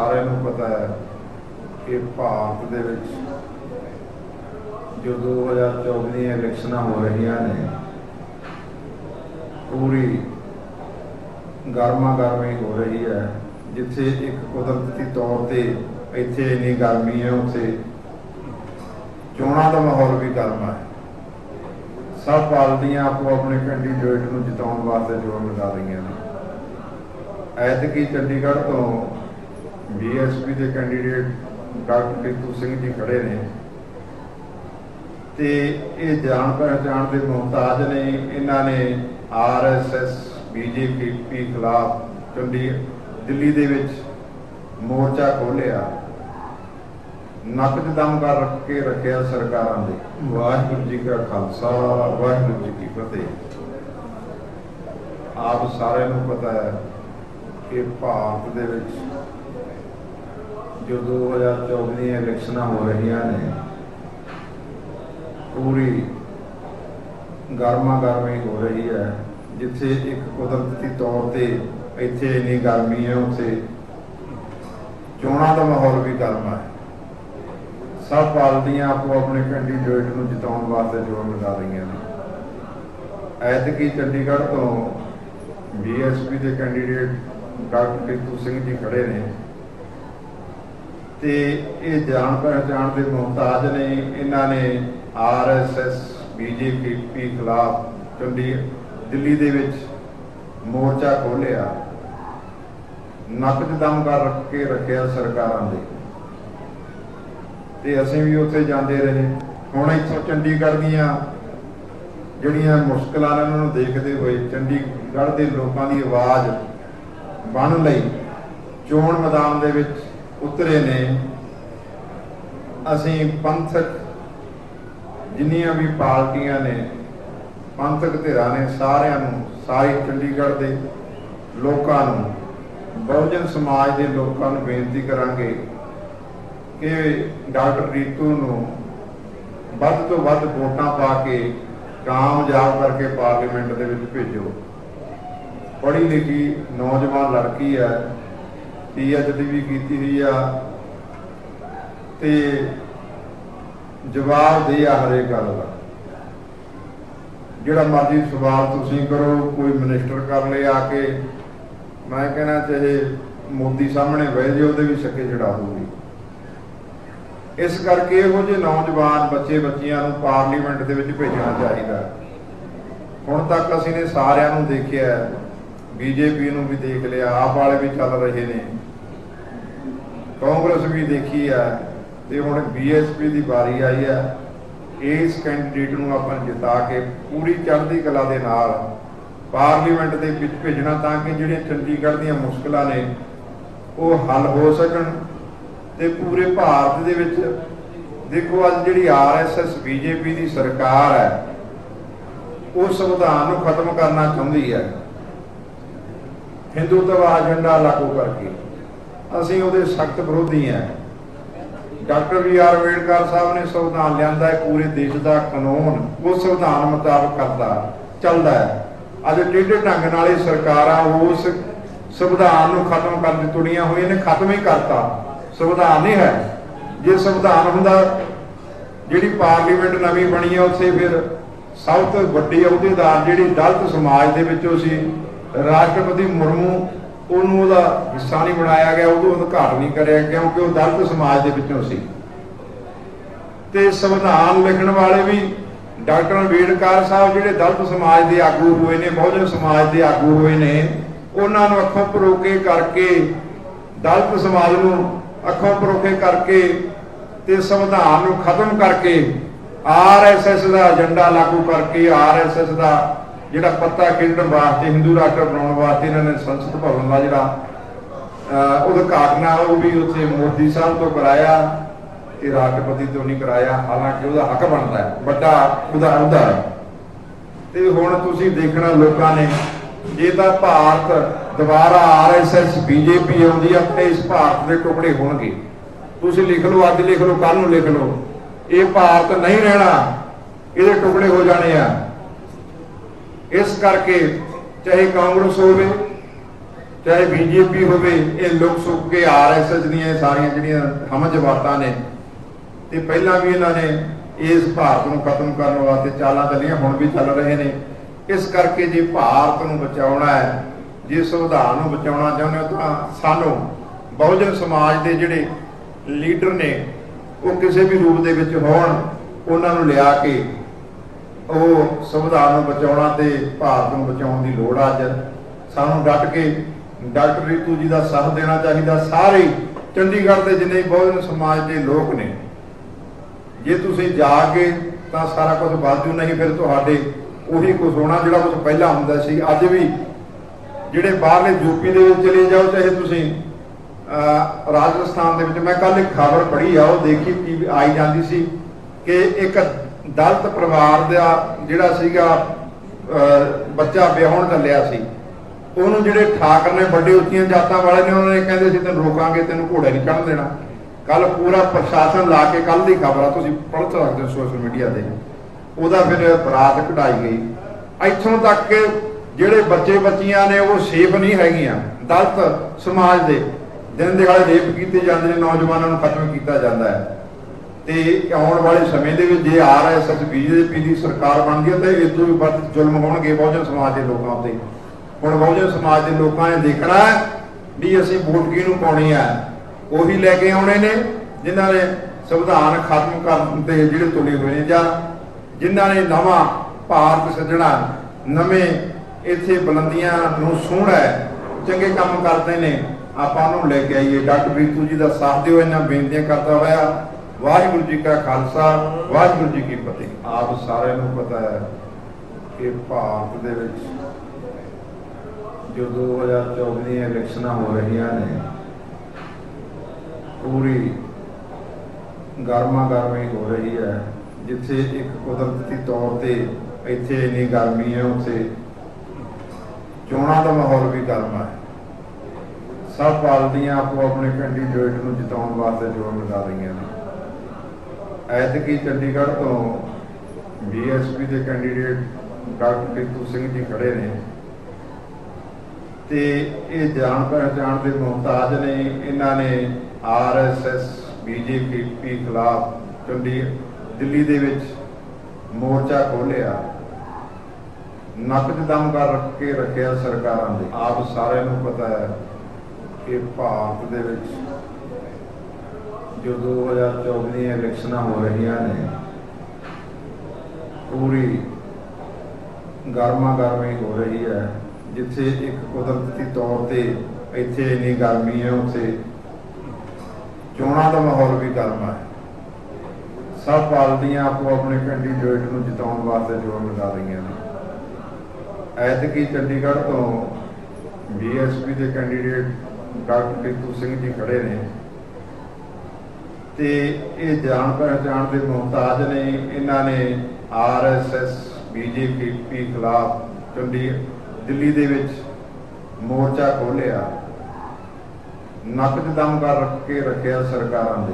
ਸਾਰਿਆਂ ਨੂੰ ਪਤਾ ਹੈ ਕਿ ਭਾਰਤ ਦੇ ਵਿੱਚ ਜੋ 2024 ਦੀਆਂ ਇਲੈਕਸ਼ਨਾਂ ਹੋ ਰਹੀਆਂ ਨੇ, ਪੂਰੀ ਗਰਮਾ ਗਰਮੀ ਹੋ ਰਹੀ ਹੈ, ਜਿੱਥੇ ਇੱਕ ਕੁਦਰਤੀ ਤੌਰ ਤੇ ਇੱਥੇ ਇੰਨੀ ਗਰਮੀ ਹੈ, ਉੱਥੇ ਚੋਣਾਂ ਦਾ ਮਾਹੌਲ ਵੀ ਗਰਮ ਹੈ। ਸਭ ਪਾਰਟੀਆਂ ਆਪੋ ਆਪਣੇ ਕੈਂਡੀਡੇਟ ਨੂੰ ਜਿਤਾਉਣ ਵਾਸਤੇ ਜੋਰ ਲਗਾ ਰਹੀਆਂ ਨੇ। ਐਤਕੀ ਚੰਡੀਗੜ੍ਹ ਤੋਂ ਬੀਐਸਪੀ ਦੇ ਕੈਂਡੀਡੇਟ ਡਾਕਟਰ ਕਿਤੂ ਸਿੰਘ ਜੀ ਖੜੇ ਨੇ। ਤੇ ਇਹ ਜਾਣ ਪਹਿਚਾਣ ਦੇ ਮੁਹਤਾਜ ਨੇ। ਇਹਨਾਂ ਨੇ ਆਰਐਸਐਸ ਬੀਜੇਪੀ ਖਿਲਾਫ ਚੰਡੀ ਦਿੱਲੀ ਦੇ ਵਿੱਚ ਮੋਰਚਾ ਖੋਲਿਆ ਨੱਕ 'ਚ ਦਮ ਕਰ ਰੱਖ ਕੇ ਰੱਖਿਆ ਸਰਕਾਰਾਂ ਦੇ। ਵਾਹਿਗੁਰੂ ਜੀ ਕਾ ਖਾਲਸਾ, ਵਾਹਿਗੁਰੂ ਜੀ ਕੀ ਫਤਿਹ। ਆਪ ਸਾਰਿਆਂ ਨੂੰ ਪਤਾ ਹੈ ਕਿ ਭਾਰਤ ਦੇ ਵਿੱਚ ਜੋ 2024 ਦੀਆਂ ਇਲੈਕਸ਼ਨਾਂ ਹੋ ਰਹੀਆਂ ਨੇ, ਪੂਰੀ ਗਰਮਾ ਗਰਮੀ ਹੋ ਰਹੀ ਹੈ, ਜਿੱਥੇ ਇੱਕ ਕੁਦਰਤੀ ਤੌਰ ਤੇ ਇੱਥੇ ਇੰਨੀ ਗਰਮੀ ਹੈ, ਉੱਥੇ ਚੋਣਾਂ ਦਾ ਮਾਹੌਲ ਵੀ ਗਰਮਾ ਹੈ। ਸਭ ਪਾਰਟੀਆਂ ਆਪੋ ਆਪਣੇ ਕੈਂਡੀਡੇਟ ਨੂੰ ਜਿਤਾਉਣ ਵਾਸਤੇ ਜੋਰ ਲਗਾ ਰਹੀਆਂ ਨੇ। ਐਤਕੀ ਚੰਡੀਗੜ੍ਹ ਤੋਂ ਬੀਐਸਪੀ ਦੇ ਕੈਂਡੀਡੇਟ ਡਾਕਟਰ ਕਿਤੂ ਸਿੰਘ ਜੀ ਖੜੇ ਨੇ। ਤੇ ਇਹ ਜਾਣ ਪਹਿਚਾਣ ਦੇ ਮੁਹਤਾਜ ਨੇ, ਇਹਨਾਂ ਨੇ ਆਰਐਸਐਸ ਬੀਜੇਪੀ ਖਿਲਾਫ ਚੰਡੀ, ਦਿੱਲੀ ਦੇ ਵਿੱਚ ਮੋਰਚਾ ਖੋਲਿਆ ਨੱਕ ਦਮ ਕਰ ਰੱਖ ਕੇ ਰੱਖਿਆ ਸਰਕਾਰਾਂ ਦੇ। ਤੇ ਅਸੀਂ ਵੀ ਉੱਥੇ ਜਾਂਦੇ ਰਹੇ। ਹੁਣ ਇੱਥੋਂ ਚੰਡੀਗੜ੍ਹ ਦੀਆਂ ਜਿਹੜੀਆਂ ਮੁਸ਼ਕਲਾਂ ਨੇ, ਉਹਨਾਂ ਨੂੰ ਦੇਖਦੇ ਹੋਏ ਚੰਡੀਗੜ੍ਹ ਦੇ ਲੋਕਾਂ ਦੀ ਆਵਾਜ਼ ਬਣ ਲਈ ਚੋਣ ਮੈਦਾਨ ਦੇ ਵਿੱਚ ਉਤਰੇ ਨੇ। ਅਸੀਂ ਪੰਥਕ ਜਿੰਨੀਆਂ ਵੀ ਪਾਰਟੀਆਂ ਨੇ, ਪੰਥਕ ਧਿਰਾਂ ਨੇ ਸਾਰਿਆਂ ਨੂੰ, ਸਾਰੇ ਚੰਡੀਗੜ੍ਹ ਦੇ ਲੋਕਾਂ ਨੂੰ, ਬਹੁਜਨ ਸਮਾਜ ਦੇ ਲੋਕਾਂ ਨੂੰ ਬੇਨਤੀ ਕਰਾਂਗੇ ਕਿ ਡਾਕਟਰ ਰੀਤੂ ਨੂੰ ਵੱਧ ਤੋਂ ਵੱਧ ਵੋਟਾਂ ਪਾ ਕੇ ਕਾਮਯਾਬ ਕਰਕੇ ਪਾਰਲੀਮੈਂਟ ਦੇ ਵਿੱਚ ਭੇਜੋ। ਪੜ੍ਹੀ ਲਿਖੀ ਨੌਜਵਾਨ ਲੜਕੀ ਹੈ। ਪੀਐਚਡੀ ਵੀ ਕੀਤੀ ਹੋਈ ਆ ਤੇ ਜਵਾਬ ਦੇ ਆ ਹਰੇ ਗੱਲ ਦਾ। ਜਿਹੜਾ ਮਰਜ਼ੀ ਸਵਾਲ ਤੁਸੀਂ ਕਰੋ, ਕੋਈ ਮਿਨਿਸਟਰ ਕਰ ਲੇ ਆ ਕੇ, ਮੈਂ ਕਹਿੰਦਾ ਚਾਹੇ ਮੋਦੀ ਸਾਹਮਣੇ ਬਹਿ ਜੇ ਉਹਦੇ ਵੀ ਛੱਕੇ ਚੜਾ ਦੂਗੀ ਇਸ ਕਰਕੇ ਇਹੋ ਜਿਹੇ ਨੌਜਵਾਨ ਬੱਚੇ ਬੱਚੀਆਂ ਨੂੰ ਪਾਰਲੀਮੈਂਟ ਦੇ ਵਿੱਚ ਭੇਜਣਾ ਚਾਹੀਦਾ। ਹੁਣ ਤੱਕ ਅਸੀਂ ਨੇ ਸਾਰਿਆਂ ਨੂੰ ਦੇਖਿਆ ਬੀਜੇਪੀ ਨੂੰ ਵੀ ਦੇਖ ਲਿਆ, ਆਪ ਵਾਲੇ ਵੀ ਚੱਲ ਰਹੇ ਨੇ। ਕਾਂਗਰਸ ਵੀ ਦੇਖੀ ਆ, ਤੇ ਹੁਣ ਬੀਐਸਪੀ ਦੀ ਵਾਰੀ ਆਈ ਆ। ਇਸ ਕੈਂਡੀਡੇਟ ਨੂੰ ਆਪਾਂ ਜਿਤਾ ਕੇ ਪੂਰੀ ਚੜ੍ਹਦੀ ਕਲਾ ਦੇ ਨਾਲ ਪਾਰਲੀਮੈਂਟ ਦੇ ਵਿੱਚ ਭੇਜਣਾ ਤਾਂ ਕਿ ਜਿਹੜੀਆਂ ਚੰਡੀਗੜ੍ਹ ਦੀਆਂ ਮੁਸ਼ਕਲਾਂ ਨੇ, ਉਹ ਹੱਲ ਹੋ ਸਕਣ ਤੇ ਪੂਰੇ ਭਾਰਤ ਦੇ ਵਿੱਚ ਦੇਖੋ, ਅੱਜ ਜਿਹੜੀ ਆਰਐਸਐਸ ਬੀਜੇਪੀ ਦੀ ਸਰਕਾਰ ਹੈ, ਉਹ ਸੰਵਿਧਾਨ ਨੂੰ ਖਤਮ ਕਰਨਾ ਚਾਹੁੰਦੀ ਹੈ। ਹਿੰਦੂਤਵ ਏਜੰਡਾ ਲਾਗੂ ਕਰਕੇ। ਅਸੀਂ ਉਹਦੇ ਸਖਤ ਵਿਰੋਧੀ ਹਾਂ ਡਾਕਟਰ ਵੀ ਆਰ ਅੰਬੇਡਕਰ ਸਾਹਿਬ ਨੇ ਸੰਵਿਧਾਨ ਲਿਆਂਦਾ ਹੈ, ਪੂਰੇ ਦੇਸ਼ ਦਾ ਕਾਨੂੰਨ ਉਹ ਸੰਵਿਧਾਨ ਮੁਤਾਬਕ ਕਰਦਾ, ਚੱਲਦਾ ਹੈ। ਅੱਜ ਟੇਢੇ ਢੰਗ ਨਾਲ ਇਹ ਸਰਕਾਰਾਂ ਉਸ ਸੰਵਿਧਾਨ ਨੂੰ ਖਤਮ ਕਰਨ ਦੀ ਤੁੜੀਆਂ ਹੋਈਆਂ ਨੇ, ਖਤਮ ਹੀ ਕਰਤਾ। ਸੰਵਿਧਾਨ ਨਹੀਂ ਹੈ। ਜੇ ਸੰਵਿਧਾਨ ਹੁੰਦਾ, ਜਿਹੜੀ ਪਾਰਲੀਮੈਂਟ ਨਵੀਂ ਬਣੀ ਹੈ ਉੱਥੇ ਫਿਰ ਸਭ ਤੋਂ ਵੱਡੀ ਅਹੁਦੇਦਾਰ ਜਿਹੜੀ ਦਲਿਤ ਸਮਾਜ ਦੇ ਵਿੱਚੋਂ ਸੀ ਰਾਸ਼ਟਰਪਤੀ ਮੁਰਮੂ ਉਹਨੂੰ ਉਹਦਾ ਹਿੱਸਾ ਨਹੀਂ ਬਣਾਇਆ ਗਿਆ, ਉਹਨੂੰ ਅਧਿਕਾਰ ਨਹੀਂ ਕਰਿਆ ਕਿਉਂਕਿ ਉਹ ਦਲਿਤ ਸਮਾਜ ਦੇ ਵਿੱਚੋਂ ਸੀ। ਤੇ ਸੰਵਿਧਾਨ ਲਿਖਣ ਵਾਲੇ ਵੀ ਡਾਕਟਰ ਅੰਬੇਡਕਰ ਸਾਹਿਬ ਜਿਹੜੇ ਦਲਿਤ ਸਮਾਜ ਦੇ ਆਗੂ ਹੋਏ ਨੇ, ਬਹੁਜਨ ਸਮਾਜ ਦੇ ਆਗੂ ਹੋਏ ਨੇ, ਉਹਨਾਂ ਨੂੰ ਅੱਖੋਂ ਪਰੋਕੇ ਕਰਕੇ, ਦਲਿਤ ਸਮਾਜ ਨੂੰ ਅੱਖੋਂ ਪਰੋਕੇ ਕਰਕੇ ਤੇ ਸੰਵਿਧਾਨ ਨੂੰ ਖਤਮ ਕਰਕੇ ਆਰਐਸਐਸ ਦਾ ਏਜੰਡਾ ਲਾਗੂ ਕਰਕੇ ਆਰਐਸਐਸ ਦਾ ਜਿਹੜਾ ਪੱਤਾ ਖੇਡਣ ਵਾਸਤੇ ਹਿੰਦੂ ਰਾਸ਼ਟਰ ਬਣਾਉਣ ਵਾਸਤੇ ਇਹਨਾਂ ਨੇ ਸੰਸਦ ਭਵਨ ਦਾ ਜਿਹੜਾ ਉਦਘਾਟਨ ਆ ਉਹ ਵੀ ਉੱਥੇ ਮੋਦੀ ਸਾਹਿਬ ਤੋਂ ਕਰਾਇਆ ਤੇ ਰਾਸ਼ਟਰਪਤੀ ਤੋਂ ਨਹੀਂ ਕਰਾਇਆ, ਹਾਲਾਂਕਿ ਉਹਦਾ ਹੱਕ ਬਣਦਾ ਹੈ, ਵੱਡਾ ਉਹਦਾ ਅਹੁਦਾ ਹੈ। ਤੇ ਹੁਣ ਤੁਸੀਂ ਦੇਖਣਾ ਲੋਕਾਂ ਨੇ, ਜੇ ਤਾਂ ਭਾਰਤ ਦੁਬਾਰਾ ਆਰਐਸਐਸ ਬੀਜੇਪੀ ਆਉਂਦੀ ਆ, ਤੇ ਇਸ ਭਾਰਤ ਦੇ ਟੁਕੜੇ ਹੋਣਗੇ। ਤੁਸੀਂ ਲਿਖ ਲਓ, ਅੱਜ ਲਿਖ ਲਓ ਕੱਲ ਨੂੰ ਲਿਖ ਲਓ। ਇਹ ਭਾਰਤ ਨਹੀਂ ਰਹਿਣਾ, ਇਹਦੇ ਟੁਕੜੇ ਹੋ ਜਾਣੇ ਆ। ਇਸ ਕਰਕੇ ਚਾਹੇ ਕਾਂਗਰਸ ਹੋਵੇ, ਚਾਹੇ ਬੀਜੇਪੀ ਹੋਵੇ, ਇਹ ਲੁਕ ਸੁੱਕ ਕੇ ਆਰਐਸਐਸ ਦੀਆਂ ਇਹ ਸਾਰੀਆਂ ਜਿਹੜੀਆਂ ਹਮਜਵਾਤਾਂ ਨੇ, ਤੇ ਪਹਿਲਾਂ ਵੀ ਇਹਨਾਂ ਨੇ ਇਸ ਭਾਰਤ ਨੂੰ ਖਤਮ ਕਰਨ ਵਾਸਤੇ ਚਾਲਾਂ ਚੱਲੀਆਂ, ਹੁਣ ਵੀ ਚੱਲ ਰਹੇ ਨੇ। ਇਸ ਕਰਕੇ ਜੇ ਭਾਰਤ ਨੂੰ ਬਚਾਉਣਾ ਹੈ, ਜੇ ਸੰਵਿਧਾਨ ਨੂੰ ਬਚਾਉਣਾ ਚਾਹੁੰਦੇ ਹੋ, ਤਾਂ ਸਾਨੂੰ ਬਹੁਜਨ ਸਮਾਜ ਦੇ ਜਿਹੜੇ ਲੀਡਰ ਨੇ, ਉਹ ਕਿਸੇ ਵੀ ਰੂਪ ਦੇ ਵਿੱਚ ਹੋਣ, ਉਹਨਾਂ ਨੂੰ ਲਿਆ ਕੇ ਉਹ ਸੰਵਿਧਾਨ ਨੂੰ ਬਚਾਉਣਾ ਤੇ ਭਾਰਤ ਨੂੰ ਬਚਾਉਣ ਦੀ ਲੋੜ ਆ ਅੱਜ। ਸਾਨੂੰ ਡਟ ਕੇ ਡਾਕਟਰ ਰੀਤੂ ਜੀ ਦਾ ਸਾਥ ਦੇਣਾ ਚਾਹੀਦਾ। ਸਾਰੇ ਚੰਡੀਗੜ੍ਹ ਦੇ ਜਿੰਨੇ ਬਹੁਜਨ ਸਮਾਜ ਦੇ ਲੋਕ ਨੇ ਜੇ ਤੁਸੀਂ ਜਾ ਕੇ ਤਾਂ ਸਾਰਾ ਕੁਝ ਬਾਜੂ ਨਹੀਂ ਫਿਰ ਤੁਹਾਡੇ ਉਹੀ ਕੁਝ ਹੋਣਾ ਜਿਹੜਾ ਕੁਝ ਪਹਿਲਾਂ ਹੁੰਦਾ ਸੀ। ਅੱਜ ਵੀ ਜਿਹੜੇ ਬਾਹਰਲੇ ਯੂਪੀ ਦੇ ਵਿੱਚ ਚਲੇ ਜਾਓ ਚਾਹੇ ਤੁਸੀਂ ਅਹ, ਰਾਜਸਥਾਨ ਦੇ ਵਿੱਚ। ਮੈਂ ਕੱਲ ਇੱਕ ਖਬਰ ਪੜ੍ਹੀ ਆ ਉਹ ਦੇਖੀ ਆਈ ਜਾਂਦੀ ਸੀ ਕਿ ਇੱਕ ਦਲਤ ਪਰਿਵਾਰ ਦਾ ਜਿਹੜਾ ਸੀਗਾ ਬੱਚਾ ਵਿਆਹਣ ਚੱਲਿਆ ਸੀ, ਉਹਨੂੰ ਜਿਹੜੇ ਠਾਕਰ ਨੇ ਵੱਡੇ ਉੱਚੀਆਂ ਜਾਤਾਂ ਵਾਲੇ ਨੇ, ਉਹਨਾਂ ਨੇ ਕਹਿੰਦੇ ਸੀ, ਤੈਨੂੰ ਰੋਕਾਂਗੇ, ਤੈਨੂੰ ਘੋੜੇ ਨਹੀਂ ਚੜ੍ਹਨ ਦੇਣਾ। ਕੱਲ ਪੂਰਾ ਪ੍ਰਸ਼ਾਸਨ ਲਾ ਕੇ ਕੱਲ ਦੀ ਖਬਰ ਆ, ਤੁਸੀਂ ਪੜ੍ਹ ਸਕਦੇ ਹੋ ਸੋਸ਼ਲ ਮੀਡੀਆ ਤੇ। ਉਹਦਾ ਫਿਰ ਬਰਾਤ ਕਢਾਈ ਗਈ। ਇੱਥੋਂ ਤੱਕ ਕਿ ਜਿਹੜੇ ਬੱਚੇ ਬੱਚੀਆਂ ਨੇ, ਉਹ ਸੇਫ ਨਹੀਂ ਹੈਗੀਆਂ, ਦਲਤ ਸਮਾਜ ਦੇ। ਦਿਨ ਦਿਹਾੜੇ ਰੇਪ ਕੀਤੇ ਜਾਂਦੇ ਨੇ, ਨੌਜਵਾਨਾਂ ਨੂੰ ਖਤਮ ਕੀਤਾ ਜਾਂਦਾ ਹੈ। ਤੇ ਆਉਣ ਵਾਲੇ ਸਮੇਂ ਦੇ ਵਿੱਚ ਜੇ ਆਰਐਸਐਸ ਬੀਜੇਪੀ ਦੀ ਸਰਕਾਰ ਬਣਦੀ ਹੈ ਤਾਂ ਇਹ ਤੋਂ ਵੀ ਵੱਧ ਜ਼ੁਲਮ ਹੋਣਗੇ ਬਹੁਜਨ ਸਮਾਜ ਦੇ ਲੋਕਾਂ ਉੱਤੇ। ਹੁਣ ਬਹੁਜਨ ਸਮਾਜ ਦੇ ਲੋਕਾਂ ਨੇ ਦੇਖਣਾ ਵੀ ਅਸੀਂ ਵੋਟ ਕਿਹਨੂੰ ਪਾਉਣੀ ਹੈ। ਉਹੀ ਲੈ ਕੇ ਆਉਣੇ ਨੇ, ਜਿਨ੍ਹਾਂ ਨੇ ਸੰਵਿਧਾਨ ਖਤਮ ਕਰਨ ਦੇ ਜਿਹੜੇ ਤੁਲੇ ਹੋਏ ਨੇ ਜਾਂ ਜਿਨ੍ਹਾਂ ਨੇ ਨਵਾਂ ਭਾਰਤ ਸੱਜਣਾ, ਨਵੇਂ ਇੱਥੇ ਬੁਲੰਦੀਆਂ ਨੂੰ ਸੋਹਣਾ ਚੰਗੇ ਕੰਮ ਕਰਦੇ ਨੇ। ਆਪਾਂ ਨੂੰ ਲੈ ਕੇ ਆਈਏ। ਡਾਕਟਰ ਬੀਤੂ ਜੀ ਦਾ ਸਾਥ ਦਿਓ ਇਹਨਾਂ ਬੇਨਤੀਆਂ ਕਰਦਾ ਹੋਇਆ। ਵਾਹਿਗੁਰੂ ਜੀ ਕਾ ਖਾਲਸਾ, ਵਾਹਿਗੁਰੂ ਜੀ ਕੀ ਫਤਿਹ। ਆਪ ਸਾਰਿਆਂ ਨੂੰ ਪਤਾ ਹੈ ਕਿ ਭਾਰਤ ਦੇ ਵਿੱਚ ਜੋ 2024 ਦੀਆਂ ਇਲੈਕਸ਼ਨਾਂ ਹੋ ਰਹੀਆਂ ਨੇ, ਪੂਰੀ ਗਰਮਾ ਗਰਮੀ ਹੋ ਰਹੀ ਹੈ, ਜਿੱਥੇ ਇੱਕ ਕੁਦਰਤੀ ਤੌਰ ਤੇ ਇੱਥੇ ਇੰਨੀ ਗਰਮੀ ਹੈ, ਉੱਥੇ ਚੋਣਾਂ ਦਾ ਮਾਹੌਲ ਵੀ ਗਰਮਾ ਹੈ। ਸਭ ਪਾਰਟੀਆਂ ਆਪੋ ਆਪਣੇ ਕੈਂਡੀਡੇਟ ਨੂੰ ਜਿਤਾਉਣ ਵਾਸਤੇ ਜੋਰ ਲਗਾ ਰਹੀਆਂ ਨੇ। ਐਤਕੀ ਚੰਡੀਗੜ੍ਹ ਤੋਂ ਬੀਐਸਪੀ ਦੇ ਕੈਂਡੀਡੇਟ ਡਾਕਟਰ ਟਿੱਕੂ ਸਿੰਘ ਜੀ ਖੜੇ ਨੇ। ਤੇ ਇਹ ਜਾਣ ਪਹਿਚਾਣ ਦੇ ਮੁਹਤਾਜ ਨੇ, ਇਹਨਾਂ ਨੇ ਆਰਐਸਐਸ ਬੀਜੇਪੀ ਖਿਲਾਫ ਚੰਡੀ, ਦਿੱਲੀ ਦੇ ਵਿੱਚ ਮੋਰਚਾ ਖੋਲਿਆ ਨੱਕ ਦਮ ਕਰ ਰੱਖ ਕੇ ਰੱਖਿਆ ਸਰਕਾਰਾਂ ਦੇ। ਆਪ ਸਾਰਿਆਂ ਨੂੰ ਪਤਾ ਹੈ ਕਿ ਭਾਰਤ ਦੇ ਵਿੱਚ ਜੋ 2024 ਦੀਆਂ ਇਲੈਕਸ਼ਨਾਂ ਹੋ ਰਹੀਆਂ ਨੇ, ਪੂਰੀ ਗਰਮਾ ਗਰਮੀ ਹੋ ਰਹੀ ਹੈ, ਜਿੱਥੇ ਇੱਕ ਕੁਦਰਤੀ ਤੌਰ ਤੇ ਇੱਥੇ ਇੰਨੀ ਗਰਮੀ ਹੈ, ਉੱਥੇ ਚੋਣਾਂ ਦਾ ਮਾਹੌਲ ਵੀ ਗਰਮਾ ਹੈ। ਸਭ ਪਾਰਟੀਆਂ ਆਪੋ ਆਪਣੇ ਕੈਂਡੀਡੇਟ ਨੂੰ ਜਿਤਾਉਣ ਵਾਸਤੇ ਜੋਰ ਲਗਾ ਰਹੀਆਂ ਨੇ। ਐਤਕੀ ਚੰਡੀਗੜ੍ਹ ਤੋਂ ਬੀਐਸਪੀ ਦੇ ਕੈਂਡੀਡੇਟ ਡਾਕਟਰ ਟਿੱਕੂ ਸਿੰਘ ਜੀ ਖੜੇ ਨੇ। ਤੇ ਇਹ ਜਾਣ ਪਹਿਚਾਣ ਦੇ ਮੁਹਤਾਜ ਨੇ, ਇਹਨਾਂ ਨੇ ਆਰਐਸਐਸ ਬੀਜੇਪੀ ਖਿਲਾਫ ਚੰਡੀ ਦਿੱਲੀ ਦੇ ਵਿੱਚ ਮੋਰਚਾ ਖੋਲਿਆ ਨੱਕ 'ਚ ਦਮ ਕਰ ਰੱਖ ਕੇ ਰੱਖਿਆ ਸਰਕਾਰਾਂ ਦੇ।